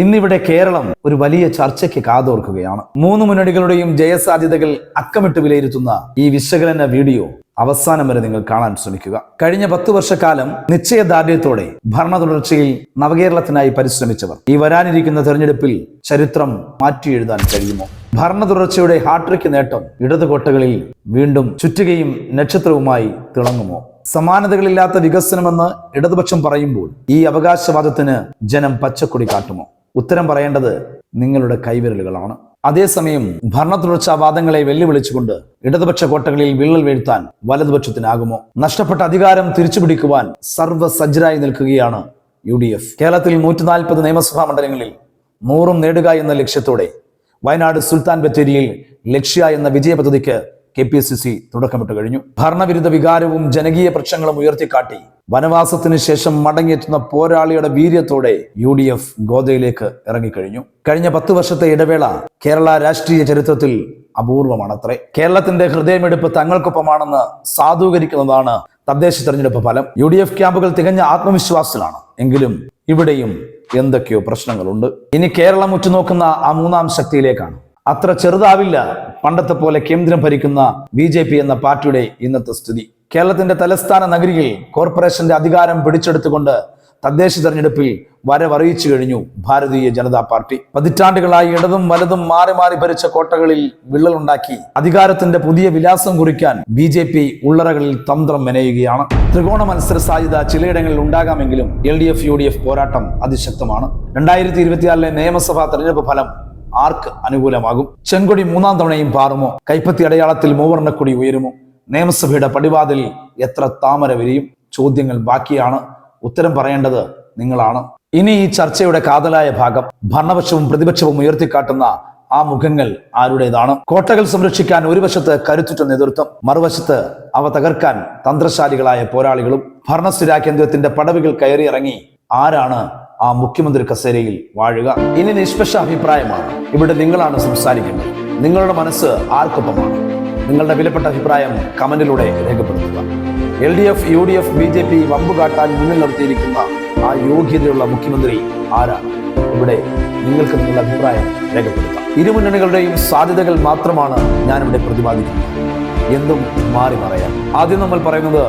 ഇന്നിവിടെ കേരളം ഒരു വലിയ ചർച്ചയ്ക്ക് കാതോർക്കുകയാണ്. മൂന്ന് മുന്നണികളുടെയും ജയസാധ്യതകൾ അക്കമിട്ട് വിലയിരുത്തുന്ന ഈ വിശകലന വീഡിയോ അവസാനം വരെ നിങ്ങൾ കാണാൻ ശ്രമിക്കുക. കഴിഞ്ഞ പത്തു വർഷക്കാലം നിശ്ചയദാർഢ്യത്തോടെ ഭരണ തുടർച്ചയിൽ നവകേരളത്തിനായി പരിശ്രമിച്ചവർ ഈ വരാനിരിക്കുന്ന തെരഞ്ഞെടുപ്പിൽ ചരിത്രം മാറ്റി എഴുതാൻ കഴിയുമോ? ഭരണ തുടർച്ചയുടെ ഹാട്രിക് നേട്ടം ഇടതുകോട്ടകളിൽ വീണ്ടും ചുറ്റുകയും നക്ഷത്രവുമായി തിളങ്ങുമോ? സമാനതകളില്ലാത്ത വികസനമെന്ന് ഇടതുപക്ഷം പറയുമ്പോൾ ഈ അവകാശവാദത്തിന് ജനം പച്ചക്കൊടി കാട്ടുമോ? ഉത്തരം പറയേണ്ടത് നിങ്ങളുടെ കൈവിരലുകളാണ്. അതേസമയം ഭരണ തുടർച്ചാവാദങ്ങളെ വെല്ലുവിളിച്ചുകൊണ്ട് ഇടതുപക്ഷ കോട്ടകളിൽ വിള്ളൽ വീഴ്ത്താൻ വലതുപക്ഷത്തിനാകുമോ? നഷ്ടപ്പെട്ട അധികാരം തിരിച്ചുപിടിക്കുവാൻ സർവസജ്ജരായി നിൽക്കുകയാണ് യു ഡി എഫ് കേരളത്തിൽ നൂറ്റിനാൽപ്പത് നിയമസഭാ മണ്ഡലങ്ങളിൽ നൂറും നേടുക എന്ന ലക്ഷ്യത്തോടെ വയനാട് സുൽത്താൻ ബത്തേരിയിൽ ലക്ഷ്യ എന്ന വിജയ പദ്ധതിക്ക് കെ പി സി സി തുടക്കമിട്ട് കഴിഞ്ഞു. ഭരണവിരുദ്ധ വികാരവും ജനകീയ പ്രശ്നങ്ങളും ഉയർത്തിക്കാട്ടി വനവാസത്തിന് ശേഷം മടങ്ങിയെത്തുന്ന പോരാളിയുടെ വീര്യത്തോടെ യു ഡി എഫ് ഗോദയിലേക്ക് ഇറങ്ങിക്കഴിഞ്ഞു. കഴിഞ്ഞ പത്ത് വർഷത്തെ ഇടവേള കേരള രാഷ്ട്രീയ ചരിത്രത്തിൽ അപൂർവമാണത്രേ. കേരളത്തിന്റെ ഹൃദയമെടുപ്പ് തങ്ങൾക്കൊപ്പമാണെന്ന് സാധൂകരിക്കുന്നതാണ് തദ്ദേശ തെരഞ്ഞെടുപ്പ് ഫലം. യു ഡി എഫ് ക്യാമ്പുകൾ തികഞ്ഞ ആത്മവിശ്വാസത്തിലാണ്. എങ്കിലും ഇവിടെയും എന്തൊക്കെയോ പ്രശ്നങ്ങളുണ്ട്. ഇനി കേരളം ഉറ്റുനോക്കുന്ന ആ മൂന്നാം ശക്തിയിലേക്കാണ്. അത്ര ചെറുതാവില്ല. പണ്ടത്തെ പോലെ കേന്ദ്രം ഭരിക്കുന്ന ബി ജെ പി എന്ന പാർട്ടിയുടെ ഇന്നത്തെ സ്ഥിതി. കേരളത്തിന്റെ തലസ്ഥാന നഗരിയിൽ കോർപ്പറേഷന്റെ അധികാരം പിടിച്ചെടുത്തുകൊണ്ട് തദ്ദേശ തെരഞ്ഞെടുപ്പിൽ വരവറിയിച്ചു കഴിഞ്ഞു ഭാരതീയ ജനതാ പാർട്ടി. പതിറ്റാണ്ടുകളായി ഇടതും വലതും മാറി മാറി ഭരിച്ച കോട്ടകളിൽ വിള്ളലുണ്ടാക്കി അധികാരത്തിന്റെ പുതിയ വിലാസം കുറിക്കാൻ ബി ജെ പി ഉള്ളറകളിൽ തന്ത്രം മെനയുകയാണ്. ത്രികോണ മത്സര സാധ്യത ചിലയിടങ്ങളിൽ ഉണ്ടാകാമെങ്കിലും L D F U D F പോരാട്ടം അതിശക്തമാണ്. രണ്ടായിരത്തി ഇരുപത്തിയാറിലെ നിയമസഭാ തെരഞ്ഞെടുപ്പ് ഫലം ആർക്ക് അനുകൂലമാകും? ചെങ്കൊടി മൂന്നാം തവണയും പാറുമോ? കൈപ്പത്തി അടയാളത്തിൽ മൂവർണക്കൊടി ഉയരുമോ? നിയമസഭയുടെ പടിവാതിൽ എത്ര താമര വിരിയും? ചോദ്യങ്ങൾ ബാക്കിയാണ്. ഉത്തരം പറയേണ്ടത് നിങ്ങളാണ്. ഇനി ഈ ചർച്ചയുടെ കാതലായ ഭാഗം ഭരണപക്ഷവും പ്രതിപക്ഷവും ഉയർത്തിക്കാട്ടുന്ന ആ മുഖങ്ങൾ ആരുടേതാണ്? കോട്ടകൾ സംരക്ഷിക്കാൻ ഒരു വശത്ത് കരുത്തുറ്റ നേതൃത്വം മറുവശത്ത് അവ തകർക്കാൻ തന്ത്രശാലികളായ പോരാളികളും ഭരണസ്ഥിരാ കേന്ദ്രത്തിന്റെ പടവുകൾ കയറിയിറങ്ങി ആരാണ് ആ മുഖ്യമന്ത്രി കസേരയിൽ വാഴുക? ഇനി നിഷ്പക്ഷ അഭിപ്രായമാണ്. ഇവിടെ നിങ്ങളാണ് സംസാരിക്കുന്നത് നിങ്ങളുടെ മനസ്സ് ആർക്കൊപ്പമാണ്? നിങ്ങളുടെ വിലപ്പെട്ട അഭിപ്രായം കമന്റിലൂടെ രേഖപ്പെടുത്തുക. L D F U D F B J P വമ്പ് കാട്ടാൻ മുന്നിൽ നിർത്തിയിരിക്കുന്ന ആ യോഗ്യതയുള്ള മുഖ്യമന്ത്രി ആരാണ്? ഇവിടെ നിങ്ങൾക്ക് നിങ്ങളുടെ അഭിപ്രായം രേഖപ്പെടുത്താം. ഇരുമുന്നണികളുടെയും സാധ്യതകൾ മാത്രമാണ് ഞാനിവിടെ പ്രതിപാദിക്കുന്നത്. എന്തും മാറി പറയാം ആദ്യം നമ്മൾ പറയുന്നത്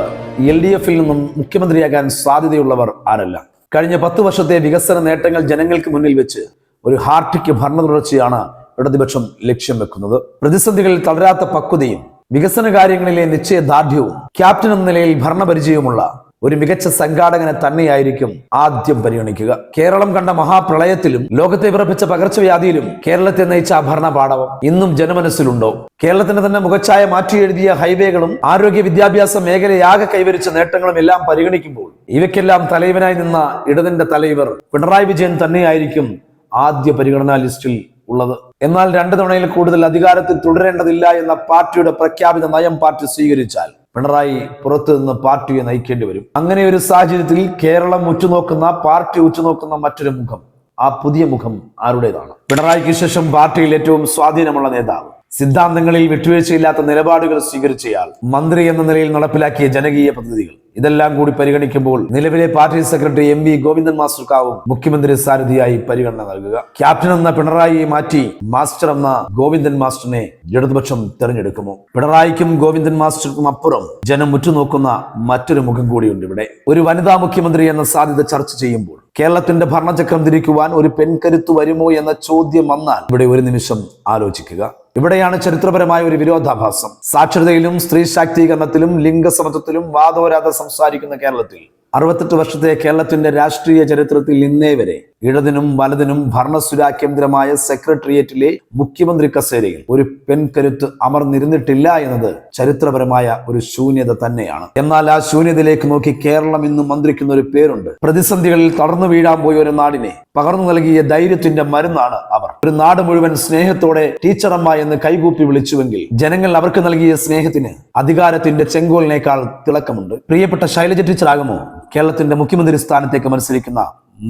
എൽ ഡി എഫിൽ നിന്നും മുഖ്യമന്ത്രിയാകാൻ സാധ്യതയുള്ളവർ ആരല്ല? കഴിഞ്ഞ പത്ത് വർഷത്തെ വികസന നേട്ടങ്ങൾ ജനങ്ങൾക്ക് മുന്നിൽ വെച്ച് ഒരു ഹാർട്ടിക്ക് ഭരണ തുടർച്ചയാണ് ഇടതുപക്ഷം ലക്ഷ്യം വെക്കുന്നത്. പ്രതിസന്ധികളിൽ തളരാത്ത പക്വതയും വികസന കാര്യങ്ങളിലെ നിശ്ചയദാർഢ്യവും ക്യാപ്റ്റൻ എന്ന നിലയിൽ ഭരണപരിചയവുമുള്ള ഒരു മികച്ച സംഘാടകനെ തന്നെയായിരിക്കും ആദ്യം പരിഗണിക്കുക. കേരളം കണ്ട മഹാപ്രളയത്തിലും ലോകത്തെ വിറപ്പിച്ച പകർച്ചവ്യാധിയിലും കേരളത്തെ നയിച്ച ആ ഭരണപാടവം ഇന്നും ജനമനസ്സിലുണ്ടോ? കേരളത്തിന്റെ തന്നെ മുഖച്ഛായ മാറ്റി എഴുതിയ ഹൈവേകളും ആരോഗ്യ വിദ്യാഭ്യാസ മേഖലയാകെ കൈവരിച്ച നേട്ടങ്ങളും എല്ലാം പരിഗണിക്കുമ്പോൾ ഇവയ്ക്കെല്ലാം തലൈവനായി നിന്ന ഇടതിന്റെ തലൈവർ പിണറായി വിജയൻ തന്നെയായിരിക്കും ആദ്യ പരിഗണനാ ലിസ്റ്റിൽ ഉള്ളത്. എന്നാൽ രണ്ട് തവണയിൽ കൂടുതൽ അധികാരത്തിൽ തുടരേണ്ടതില്ല എന്ന പാർട്ടിയുടെ പ്രഖ്യാപിത നയം പാർട്ടി സ്വീകരിച്ചാൽ പിണറായി പുറത്തു നിന്ന് പാർട്ടിയെ നയിക്കേണ്ടി വരും. അങ്ങനെ ഒരു സാഹചര്യത്തിൽ കേരളം ഉച്ചുനോക്കുന്ന പാർട്ടി ഉച്ചുനോക്കുന്ന മറ്റൊരു മുഖം ആ പുതിയ മുഖം ആരുടേതാണ്? പിണറായിക്ക് ശേഷം പാർട്ടിയിൽ ഏറ്റവും സ്വാധീനമുള്ള നേതാവ്. സിദ്ധാന്തങ്ങളിൽ വിട്ടുവീഴ്ചയില്ലാത്ത നിലപാടുകൾ സ്വീകരിച്ചയാൾ മന്ത്രി എന്ന നിലയിൽ നടപ്പിലാക്കിയ ജനകീയ പദ്ധതികൾ. ഇതെല്ലാം കൂടി പരിഗണിക്കുമ്പോൾ നിലവിലെ party secretary M V Govindan മാസ്റ്റർക്കാവും മുഖ്യമന്ത്രി സാരഥിയായി പരിഗണന നൽകുക. ക്യാപ്റ്റൻ എന്ന പിണറായിയെ മാറ്റി മാസ്റ്റർ എന്ന ഗോവിന്ദൻ മാസ്റ്ററിനെ ഇടതുപക്ഷം തെരഞ്ഞെടുക്കുമോ? പിണറായിക്കും ഗോവിന്ദൻ മാസ്റ്റർക്കും അപ്പുറം ജനം ഉറ്റുനോക്കുന്ന മറ്റൊരു മുഖം കൂടിയുണ്ട് ഇവിടെ. ഒരു വനിതാ മുഖ്യമന്ത്രി എന്ന സാധ്യത ചർച്ച ചെയ്യുമ്പോൾ കേരളത്തിന്റെ ഭരണചക്രം തിരിക്കുവാൻ ഒരു പെൺകരുത്ത് വരുമോ എന്ന ചോദ്യം വന്നാൽ ഇവിടെ ഒരു നിമിഷം ആലോചിക്കുക. ഇവിടെയാണ് ചരിത്രപരമായ ഒരു വിരോധാഭാസം. സാക്ഷരതയിലും സ്ത്രീ ശാക്തീകരണത്തിലും ലിംഗസമത്വത്തിലും വാദോരാതെ സംസാരിക്കുന്ന കേരളത്തിൽ അറുപത്തെട്ട് വർഷത്തെ കേരളത്തിന്റെ രാഷ്ട്രീയ ചരിത്രത്തിൽ ഇന്നേ വരെ ഇടതിനും വലതിനും ഭരണസുരാ കേന്ദ്രമായ സെക്രട്ടേറിയറ്റിലെ മുഖ്യമന്ത്രി കസേരയിൽ ഒരു പെൺകരുത്ത് അമർന്നിരുന്നിട്ടില്ല എന്നത് ചരിത്രപരമായ ഒരു ശൂന്യത തന്നെയാണ്. എന്നാൽ ആ ശൂന്യതയിലേക്ക് നോക്കി കേരളം ഇന്ന് മന്ത്രിക്കുന്ന ഒരു പേരുണ്ട്. പ്രതിസന്ധികളിൽ തളർന്നു വീഴാൻ പോയ ഒരു നാടിനെ പകർന്നു നൽകിയ ധൈര്യത്തിന്റെ മരുന്നാണ് അവർ. ഒരു നാട് മുഴുവൻ സ്നേഹത്തോടെ ടീച്ചറമ്മ എന്ന് കൈകൂപ്പി വിളിച്ചുവെങ്കിൽ ജനങ്ങൾ അവർക്ക് നൽകിയ സ്നേഹത്തിന് അധികാരത്തിന്റെ ചെങ്കോലിനേക്കാൾ തിളക്കമുണ്ട്. പ്രിയപ്പെട്ട ശൈലജ ടീച്ചറാകുമോ കേരളത്തിന്റെ മുഖ്യമന്ത്രി സ്ഥാനത്തേക്ക് മത്സരിക്കുന്ന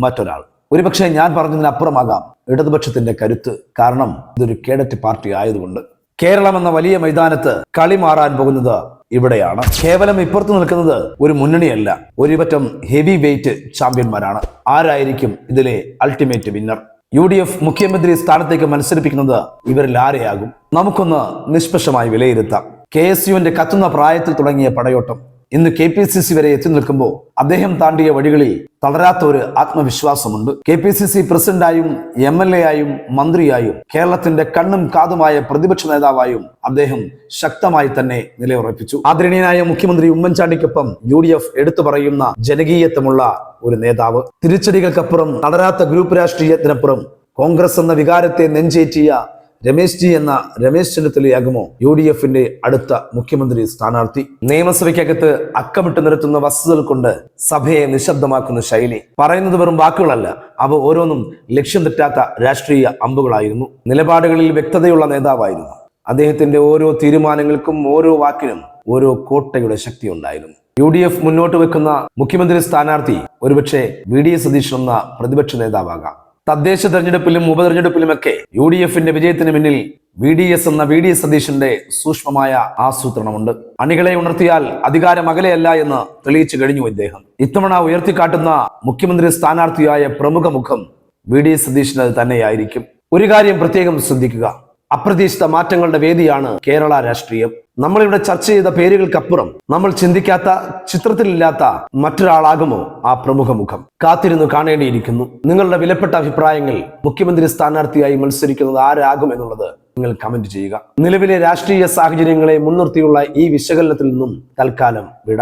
മറ്റൊരാൾ? ഒരുപക്ഷെ ഞാൻ പറഞ്ഞതിനപ്പുറമാകാം ഇടതുപക്ഷത്തിന്റെ കരുത്ത്. കാരണം ഇതൊരു കേഡറ്റ് പാർട്ടി ആയതുകൊണ്ട്. കേരളം എന്ന വലിയ മൈതാനത്ത് കളി മാറാൻ പോകുന്നത് ഇവിടെയാണ്. കേവലം ഇപ്പുറത്ത് നിൽക്കുന്നത് ഒരു മുന്നണിയല്ല. ഒരുപറ്റം ഹെവി വെയിറ്റ് ചാമ്പ്യന്മാരാണ്. ആരായിരിക്കും ഇതിലെ ultimate winner U D F മുഖ്യമന്ത്രി സ്ഥാനത്തേക്ക് മത്സരിപ്പിക്കുന്നത് ഇവരിൽ ആരെയാകും? നമുക്കൊന്ന് നിഷ്പക്ഷമായി വിലയിരുത്താം. കെ എസ് യുവിന്റെ കത്തുന്ന പ്രായത്തിൽ തുടങ്ങിയ പടയോട്ടം. ഇന്ന് കെ പി സി സി വരെ എത്തി നിൽക്കുമ്പോൾ അദ്ദേഹം താണ്ടിയ വഴികളിൽ തളരാത്ത ഒരു ആത്മവിശ്വാസമുണ്ട്. കെ പി സി സി പ്രസിഡന്റായും എം എൽ എ ആയും മന്ത്രിയായും കേരളത്തിന്റെ കണ്ണും കാതുമായ പ്രതിപക്ഷ നേതാവായും അദ്ദേഹം ശക്തമായി തന്നെ നിലയുറപ്പിച്ചു. ആദരണീയനായ മുഖ്യമന്ത്രി ഉമ്മൻചാണ്ടിക്കൊപ്പം യു ഡി എഫ് എടുത്തു പറയുന്ന ജനകീയത്വമുള്ള ഒരു നേതാവ്. തിരിച്ചടികൾക്കപ്പുറം തളരാത്ത ഗ്രൂപ്പ് രാഷ്ട്രീയത്തിനപ്പുറം കോൺഗ്രസ് എന്ന വികാരത്തെ നെഞ്ചേറ്റിയ രമേശ് ജി എന്ന രമേശ് ചെന്നിത്തലയാകുമോ യു ഡി എഫിന്റെ അടുത്ത മുഖ്യമന്ത്രി സ്ഥാനാർത്ഥി? നിയമസഭയ്ക്കകത്ത് അക്കമിട്ട് നിരത്തുന്ന വസ്തുതകൾ കൊണ്ട് സഭയെ നിശബ്ദമാക്കുന്ന ശൈലി. പറയുന്നത് വെറും വാക്കുകളല്ല അവ ഓരോന്നും ലക്ഷ്യം തെറ്റാത്ത രാഷ്ട്രീയ അമ്പുകളായിരുന്നു. നിലപാടുകളിൽ വ്യക്തതയുള്ള നേതാവായിരുന്നു. അദ്ദേഹത്തിന്റെ ഓരോ തീരുമാനങ്ങൾക്കും ഓരോ വാക്കിനും ഓരോ കോട്ടയുടെ ശക്തി ഉണ്ടായിരുന്നു യു ഡി എഫ് മുന്നോട്ട് വെക്കുന്ന മുഖ്യമന്ത്രി സ്ഥാനാർത്ഥി ഒരുപക്ഷെ വി ഡി എസ് സതീശൻ എന്ന പ്രതിപക്ഷ നേതാവാകാം. തദ്ദേശ തെരഞ്ഞെടുപ്പിലും ഉപതെരഞ്ഞെടുപ്പിലുമൊക്കെ യു ഡി എഫിന്റെ വിജയത്തിന് പിന്നിൽ വി ഡി എസ് എന്ന വി ഡി എസ് സതീശന്റെ സൂക്ഷ്മമായ ആസൂത്രണമുണ്ട്. അണികളെ ഉണർത്തിയാൽ അധികാരം അകലെയല്ല എന്ന് തെളിയിച്ചു കഴിഞ്ഞു ഇദ്ദേഹം. ഇത്തവണ ഉയർത്തിക്കാട്ടുന്ന മുഖ്യമന്ത്രി സ്ഥാനാർത്ഥിയായ പ്രമുഖ മുഖം വി ഡി എസ് സതീശന് അത് തന്നെയായിരിക്കും. ഒരു കാര്യം പ്രത്യേകം ശ്രദ്ധിക്കുക. അപ്രതീക്ഷിത മാറ്റങ്ങളുടെ വേദിയാണ് കേരള രാഷ്ട്രീയം. നമ്മളിവിടെ ചർച്ച ചെയ്ത പേരുകൾക്കപ്പുറം നമ്മൾ ചിന്തിക്കാത്ത ചിത്രത്തിലില്ലാത്ത മറ്റൊരാളാകുമോ ആ പ്രമുഖ മുഖം? കാത്തിരുന്നു കാണേണ്ടിയിരിക്കുന്നു. നിങ്ങളുടെ വിലപ്പെട്ട അഭിപ്രായങ്ങൾ മുഖ്യമന്ത്രി സ്ഥാനാർത്ഥിയായി മത്സരിക്കുന്നത് ആരാകും എന്നുള്ളത് നിങ്ങൾ കമന്റ് ചെയ്യുക. നിലവിലെ രാഷ്ട്രീയ സാഹചര്യങ്ങളെ മുൻനിർത്തിയുള്ള ഈ വിശകലനത്തിൽ നിന്നും തൽക്കാലം വിട.